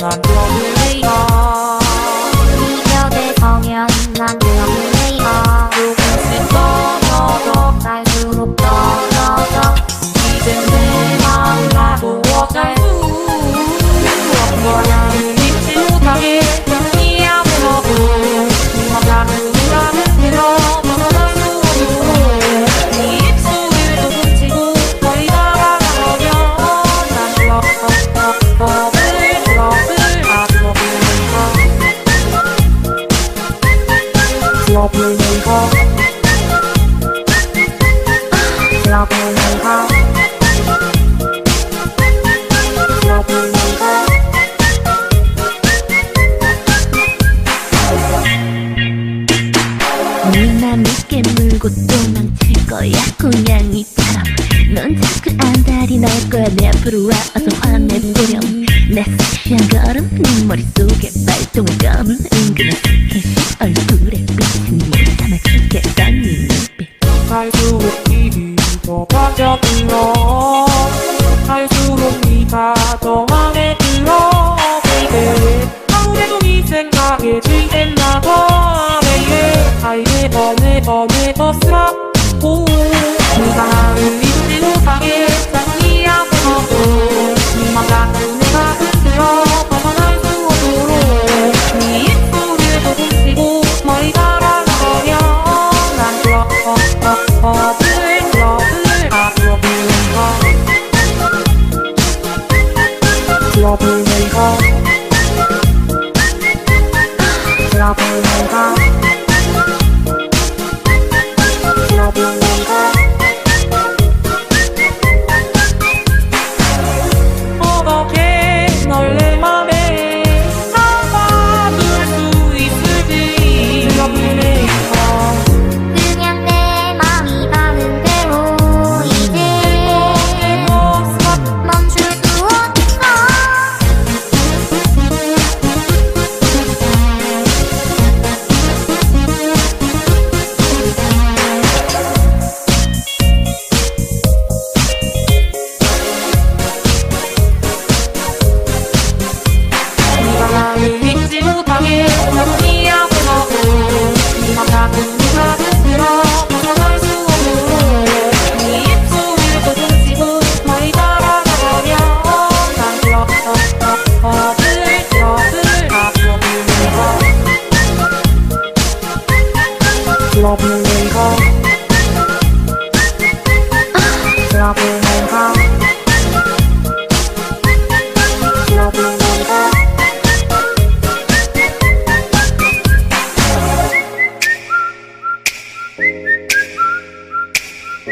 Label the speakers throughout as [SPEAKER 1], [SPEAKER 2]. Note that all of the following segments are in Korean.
[SPEAKER 1] 난 병을
[SPEAKER 2] 가이 벽에 서면 난
[SPEAKER 3] 네맘 늦게 물고 도망칠 거야 고양이처럼 넌 자꾸 안달이 날 거야 내 앞으로 와 어서 화내보렴. 내 섹시한 걸음 네 머릿속에 발동을 감은 은근한
[SPEAKER 1] 지겠나 봐 I never never never stop 오 네가 나를 잊지 못하게 I'll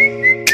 [SPEAKER 1] thank you